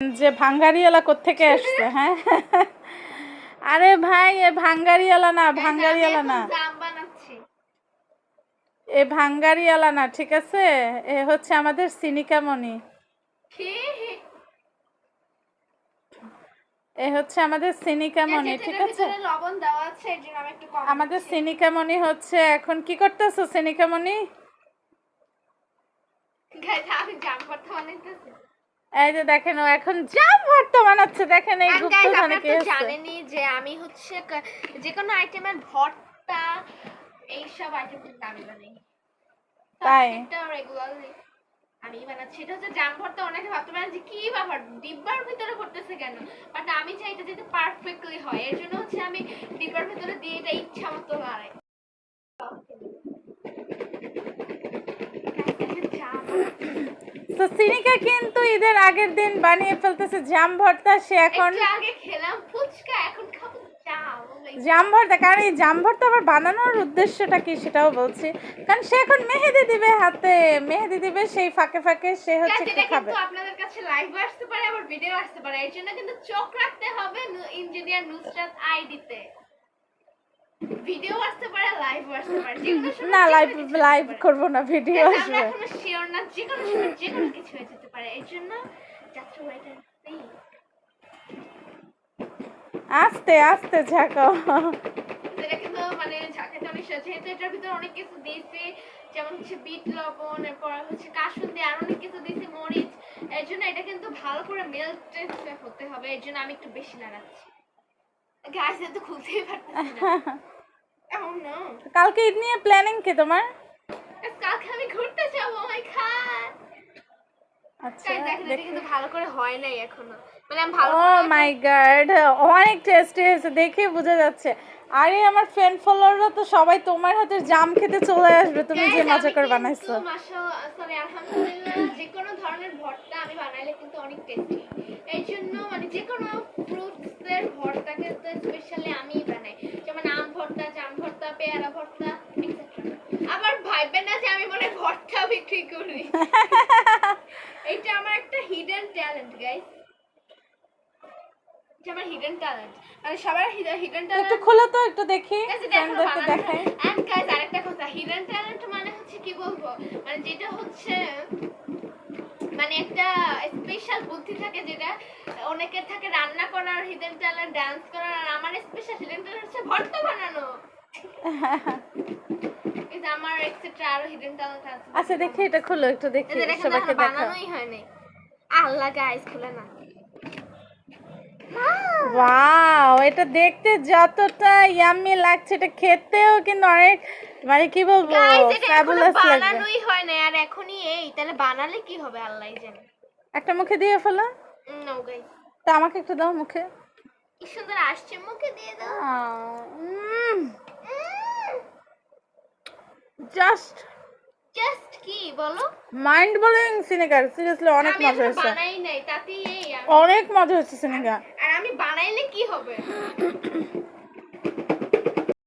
যে ভাঙ্গারিওয়ালা কোত্থেকে আসছে হ্যাঁ? আরে ভাই এ ভাঙ্গারিওয়ালা না ভাঙ্গারিওয়ালা না। এ ভাঙ্গারিওয়ালা না ঠিক আছে? এ হচ্ছে আমাদের সিনিকামণি। এ হচ্ছে আমাদের সিনিকামণি ঠিক আছে? ভিতরে লবণ দেওয়া আছে এর জন্য আমি একটু কম আমাদের সিনিকামণি হচ্ছে এখন কি করতেছো সিনিকামণি? আমি জাম ভর্তা বানাইতেছি। এই যে দেখেন ও এখন জাম ভর্তা বানাচ্ছে দেখেন এই গুপ্ত ধানে কি হচ্ছে? জানেনই যে আমি হচ্ছে যে কোনো আইটেমের ভর্তা এইসব আইটেম কিন্তু আমি বানাই। তাই? রেগুলারলি আমি বানাচ্ছি। এটা হচ্ছে জাম ভর্তা অনেকে ভাবতে পারেন যে কি ব্যাপার ডিব্বার ভিতরে করতেছে কেন? বাট আমি চাই এটা যাতে পারফেক্টলি হয়। এর জন্য হচ্ছে আমি ডিব্বার ভিতরে দিয়ে এটা ইচ্ছা মতো বানাই। জাম তো সিনিকা কিন্তু ঈদের আগের দিন বানিয়ে ফেলতেছে জাম ভর্তা সে এখন আগে খেলাম ফুচকা এখন খাব জাম Oh জাম ভর্তা কারণ এই জাম ভর্তা আবার বানানোর উদ্দেশ্যটা কি সেটাও বলছি। কারণ সে এখন মেহেদি দিবে হাতে মেহেদি দিবে সেই ফাঁকে ফাঁকে সে হচ্ছে একটু খাবে। আপনাদের কাছে লাইভ আসতে পারে আবার ভিডিও আসতে পারে। এর জন্য কিন্তু চোখ রাখতে হবে ইঞ্জিনিয়ার নুসরাত আইডিতে। ভিডিও আসতে পারে লাইভ আসতে পারে না লাইভ লাইভ। করব না ভিডিও আসবে আমরা এখনও শিওর না যে কোনো সময় যে কোনো কিছু হয়ে যেতে পারে এর জন্য ওয়েট এন্ড সি আস্তে আস্তে এটা কিন্তু মানে ঝাঁকাতে অনেক যেহেতু এটার ভিতরে অনেক কিছু দিয়েছে যেমন হচ্ছে বিট লবণ এরপর হচ্ছে কাসুন্দি আর অনেক কিছু দিয়েছে মরিচ এর জন্য এটা কিন্তু ভালো করে মেল্টেড হতে হবে এর জন্য আমি একটু বেশি লাগাচ্ছি তো খুলতেই পারতেছি না। এমন না কালকে ঈদ নিয়ে প্ল্যানিং কি তোমার? কালকে আমি ঘুরতে যাব মাই খান আচ্ছা কিন্তু ভালো করে হয় নাই এখনও। মানে আমি ভালো ও মাই গড অনেক টেস্টি হয়েছে দেখে বোঝা যাচ্ছে। আরে আমার ফ্রেন্ড ফলোয়াররা তো সবাই তোমার হাতে জাম খেতে চলে আসবে তুমি যে মজা করে বানাইছো। আলহামদুলিল্লাহ, যে কোনো ধরনের ভর্তা আমি বানাইলে কিন্তু অনেক টেস্টি এই জন্য মানে যে কোনো ভর্তা. আবার না যে আমি মনে ভর্তা বিক্রি করি। এটা আমার একটা হিডেন ট্যালেন্ট গাইস আমার হিডেন ট্যালেন্ট মানে সবার হিডেন একটু খোলো তো একটু দেখি Guys, এটা এখনও ফ্রেন্ডদেরকে দেখাই। And আরেকটা কথা হিডেন ট্যালেন্ট মানে হচ্ছে কি বলব? মানে যেটা হচ্ছে মানে একটা স্পেশাল বুদ্ধি থাকে যেটা অনেকের থাকে রান্না করার হিডেন ট্যালেন্ট ডান্স করার আর আমার স্পেশাল হিডেন ট্যালেন্ট হচ্ছে ভর্তা বানানো। আচ্ছা দেখি এটা খুলো একটু দেখি সবাইকে বানানোই হয়নি আল্লাহ গাইস খুলে না। ওয়াও এটা দেখতে যতটা ইয়াম্মি লাগছে এটা খেতেও কিন্তু অনেক মানে কি বলব ফ্যাবুলাস লাগবে। বানানোই হয় না আর এখনই এই তাহলে বানালে কি হবে আল্লাহই জানে। একটা মুখে দিয়ে ফেলো। নো গাইস তা আমাকে একটু দাও মুখে। কি সুন্দর আসছে মুখে দিয়ে দাও। জাস্ট জাস্ট কি বলো? মাইন্ড ব্লোয়িং সিনেগার সিরিয়াসলি অনেক মজা হচ্ছে হয়েছে। বানাই নাই তাতেই এই অনেক মজা হচ্ছে সিনেগা আর আমি বানাইলে কি হবে?